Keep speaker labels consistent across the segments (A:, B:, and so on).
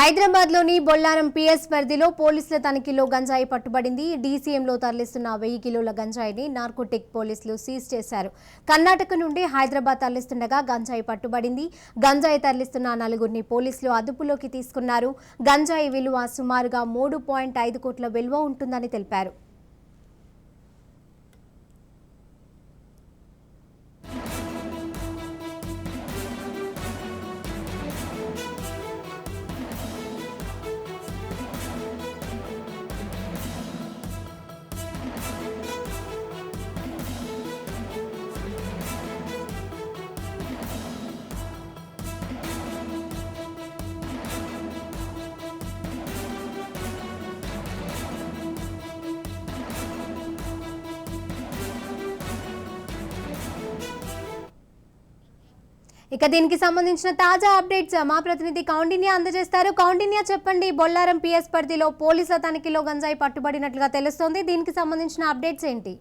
A: హైదరాబాద్లోని బొల్లారం పిఎస్ పరిధిలో పోలీసుల తనిఖీలో గంజాయి పట్టుబడింది. డీసీఎంలో తరలిస్తున్న వెయ్యి కిలోల గంజాయిని నార్కోటిక్ పోలీసులు సీజ్ చేశారు. కర్ణాటక నుండి హైదరాబాద్ తరలిస్తుండగా గంజాయి పట్టుబడింది. గంజాయి తరలిస్తున్న నలుగురిని పోలీసులు అదుపులోకి తీసుకున్నారు. గంజాయి విలువ సుమారుగా మూడు పాయింట్ ఐదు కోట్ల విలువ ఉంటుందని తెలిపారు. ఇక దీనికి సంబంధించిన తాజా అప్డేట్స్ మా ప్రతినిధి కౌండిన్య అందజేస్తారు. కౌండిన్య చెప్పండి బొల్లారం పిఎస్ పరిధిలో పోలీసుల తనిఖీలో గంజాయి పట్టుబడినట్లుగా తెలుస్తోంది. దీనికి సంబంధించిన అప్డేట్స్ ఏంటి?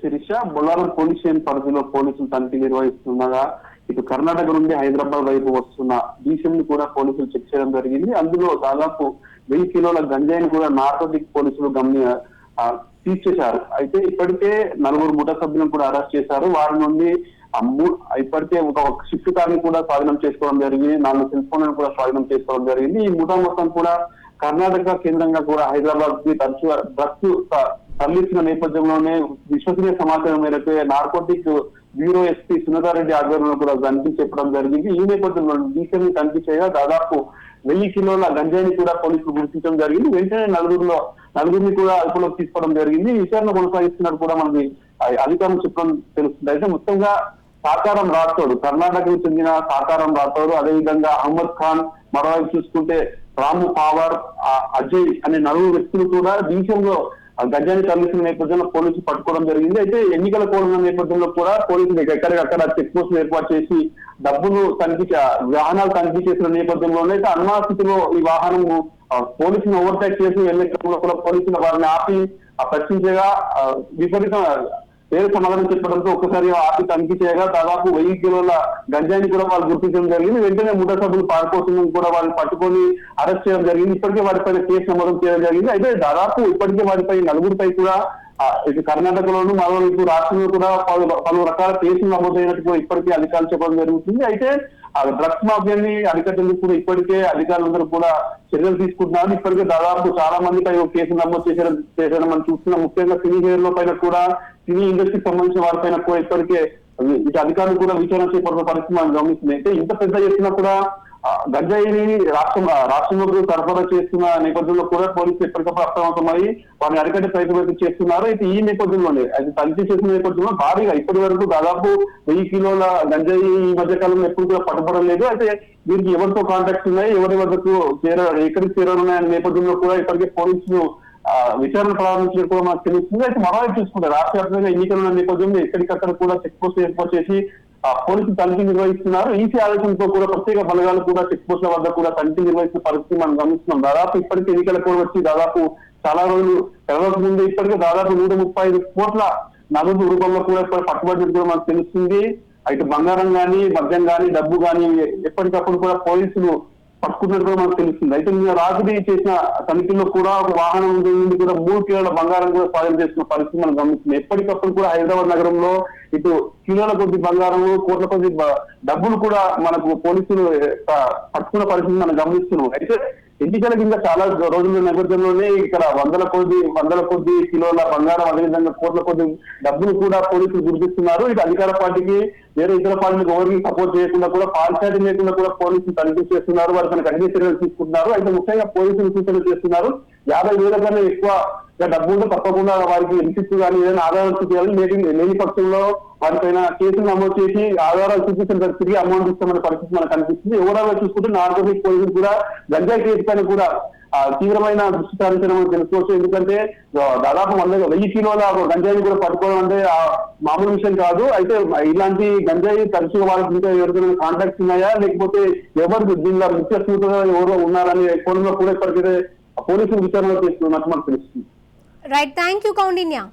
B: శిరీష బొల్లారం పోలీస్ స్టేషన్ పరిధిలో పోలీసులు తనిఖీ నిర్వహిస్తుండగా ఇటు కర్ణాటక నుండి హైదరాబాద్ వైపు వస్తున్న డీసీఎం ని కూడా పోలీసులు చెక్ చేయడం జరిగింది. అందులో దాదాపు వెయ్యి కిలోల గంజాయిని కూడా నార్కోటిక్ పోలీసులు గమని తీర్చేశారు. అయితే ఇప్పటికే నలుగురు ముఠా సభ్యులను కూడా అరెస్ట్ చేశారు. వారి నుండి ఇప్పటికే ఒక షిఫ్ట్ కార్ని కూడా స్వాధీనం చేసుకోవడం జరిగింది. నాలుగు సెల్ ఫోన్లను కూడా స్వాధీనం చేసుకోవడం జరిగింది. ఈ ముఠా మొత్తం కూడా కర్ణాటక కేంద్రంగా కూడా హైదరాబాద్కి తరచుగా డ్రగ్స్ తరలిస్తున్న నేపథ్యంలోనే విశ్వసనీయ సమాచారం మేరకు నార్కోటిక్ బ్యూరో ఎస్పీ సునదారెడ్డి ఆధ్వర్యంలో కూడా తనిఖీ చెప్పడం జరిగింది. ఈ నేపథ్యంలో డీసీఎం తనిఖీ చేయగా దాదాపు వెయ్యి కిలోల గంజాయిని కూడా పోలీసులు గుర్తించడం జరిగింది. వెంటనే నలుగురిలో నలుగురిని కూడా అదుపులోకి తీసుకోవడం జరిగింది. విచారణ కొనసాగిస్తున్నట్టు కూడా మనకి అధికారులు చెప్పడం తెలుస్తుంది. అయితే మొత్తంగా సాకారం రాథోడ్ కర్ణాటకకు చెందిన సాకారం రాథోడ్ అదేవిధంగా అహ్మద్ ఖాన్ మరోవైపు చూసుకుంటే రాము పావర్ అజయ్ అనే నలుగురు వ్యక్తులు కూడా దేశంలో గజాన్ని తరలిస్తున్న నేపథ్యంలో పోలీసులు పట్టుకోవడం జరిగింది. అయితే ఎన్నికల కోడ్ నేపథ్యంలో కూడా పోలీసులు ఎక్కడికక్కడ చెక్ పోస్టులు ఏర్పాటు చేసి డబ్బులు తనిఖీ చే- వాహనాలు తనిఖీ చేసిన నేపథ్యంలోనే అయితే అనుమానస్థితిలో ఈ వాహనం పోలీసులు ఓవర్టేక్ చేసి వెళ్ళే క్రమంలో కూడా పోలీసులు వారిని ఆపి ఆ ప్రశ్నించగా ఆ, విపరీత పేరు సమాధానం చెప్పడంతో ఒక్కసారి ఆపి తనిఖీ చేయగా దాదాపు వెయ్యి కిలోల గంజాయిని కూడా వాళ్ళు గుర్తించడం జరిగింది. వెంటనే ముఠా సభ్యులు పారిపోతుందని కూడా వాళ్ళని పట్టుకొని అరెస్ట్ చేయడం జరిగింది. ఇప్పటికే వారిపైన కేసు నమోదు చేయడం జరిగింది. అయితే దాదాపు ఇప్పటికే వారిపై నలుగురిపై కూడా ఆ, ఇటు కర్ణాటకలోను మరోవైపు రాష్ట్రంలో కూడా పలు పలు రకాల కేసులు నమోదైనట్టు ఇప్పటికే అధికారులు చెప్పడం జరుగుతుంది. అయితే ఆ డ్రగ్స్ మాఫియాని అరికట్టేందుకు కూడా ఇప్పటికే అధికారులందరూ కూడా చర్యలు తీసుకుంటున్నారు. ఇప్పటికే దాదాపు చాలా మంది పై కేసు నమోదు చేశారు చేశారు మనం చూస్తున్నాం. ముఖ్యంగా సినీ హీరోల పైన కూడా సినీ ఇండస్ట్రీకి సంబంధించిన వారిపైన కూడా ఇప్పటికే ఇటు అధికారులు కూడా విచారణ చేపడుతున్న పరిస్థితి మనం గమనిస్తుంది. అయితే ఇంత పెద్ద ఎత్తున కూడా గంజాయిని రాష్ట్రం రాష్ట్రంలోకి సరఫరా చేస్తున్న నేపథ్యంలో కూడా పోలీసులు ఎప్పటికప్పుడు అప్రమత్తమై వారిని అరికట్టే ప్రయత్నం చేస్తున్నారు. అయితే ఈ నేపథ్యంలోనే అది తనిఖీ చేసిన నేపథ్యంలో భారీగా ఇప్పటి వరకు దాదాపు వెయ్యి కిలోల గంజాయి ఈ మధ్య కాలంలో ఎప్పుడు కూడా పట్టుబడలేదు అయితే దీనికి ఎవరితో కాంటాక్ట్స్ ఉన్నాయి? ఎవరి వద్దకు చేర ఎక్కడికి చేరాలనే నేపథ్యంలో కూడా ఇప్పటికే పోలీసులు విచారణ ప్రారంభించడం కూడా మనకు తెలుస్తుంది అయితే మరోవైపు చూసుకుంటే రాష్ట్ర వ్యాప్తంగా ఎన్నికల నేపథ్యంలో ఎక్కడికక్కడ కూడా చెక్ పోస్ట్ ఏర్పాటు చేసి ఆ, పోలీసులు తనిఖీ నిర్వహిస్తున్నారు. ఈసీ ఆదేశంతో కూడా ప్రత్యేక బలగాలు కూడా చెక్ పోస్టుల వద్ద కూడా తనిఖీ నిర్వహిస్తున్న పరిస్థితి మనం గమనిస్తున్నాం. దాదాపు ఇప్పటికీ ఎన్నికల కూడా వచ్చి దాదాపు చాలా రోజులు తెరవక ముందు ఇప్పటికే దాదాపు నూట ముప్పై ఐదు కోట్ల నగదు రూపంలో కూడా ఇప్పుడు పట్టుబడినట్టు కూడా మనకు తెలుస్తుంది. అయితే బంగారం కానీ మద్యం కానీ డబ్బు కానీ ఎప్పటికప్పుడు కూడా పోలీసులు పట్టుకున్నట్టు కూడా మనకు తెలుస్తుంది. అయితే నిన్న రాత్రి చేసిన తనిఖీలో కూడా ఒక వాహనం నుండి కూడా మూడు కిలోల బంగారం కూడా స్వాధీనం చేసిన పరిస్థితి మనం గమనిస్తుంది ఎప్పటికప్పుడు కూడా హైదరాబాద్ నగరంలో ఇటు కిలోల కొద్ది బంగారం కోట్ల కొద్ది డబ్బులు కూడా మనకు పోలీసులు పట్టుకున్న పరిస్థితి మనం గమనిస్తున్నాం. అయితే ఎన్నికలకు ఇంకా చాలా రోజుల నేపథ్యంలోనే ఇక్కడ వందల కొద్ది వందల కొద్ది కిలోల బంగారం అదేవిధంగా కోట్ల కొద్ది డబ్బులు కూడా పోలీసులు గుర్తిస్తున్నారు. ఇటు అధికార పార్టీకి వేరే ఇతర పార్టీలకు ఎవరికి సపోర్ట్ చేయకుండా కూడా పాల్చాటి లేకుండా కూడా పోలీసులు తనిఖీ చేస్తున్నారు. వారి కఠిన చర్యలు తీసుకుంటున్నారు. అయితే ముఖ్యంగా పోలీసులు సూచనలు చేస్తున్నారు. యాభై వేల కన్నా ఎక్కువ డబ్బు డబ్బులు తప్పకుండా వారికి ఎంపిస్తూ కానీ ఏదైనా ఆధారాలు చూపించాలి. లేని లేని పక్షంలో వారిపైన కేసులు నమోదు చేసి ఆధారాలు చూపించిన తిరిగి అమౌంట్ ఇస్తామనే పరిస్థితి మనకు కనిపిస్తుంది. ఎవరైనా చూసుకుంటే నార్కోటిక్ పోలీసులు కూడా గంజా కేసు పైన కూడా తీవ్రమైన దృష్టి సారించడం మనం తెలుసుకోవచ్చు ఎందుకంటే దాదాపు వంద వెయ్యి కిలోల గంజాయిని కూడా పట్టుకోవడం అంటే మామూలు విషయం కాదు. అయితే ఇలాంటి గంజాయి తరచుగా వాళ్ళకి ఇంకా ఎవరికైనా కాంటాక్ట్స్ ఉన్నాయా? లేకపోతే ఎవరు దీనిలో ముఖ్య సూత్రులు ఎవరు ఉన్నారని కోణంలో కూడా ఇప్పటికైతే పోలీసులు విచారణ చేస్తున్నట్టు మనకు తెలుస్తుంది.
A: Right, thank you, Kaundinya.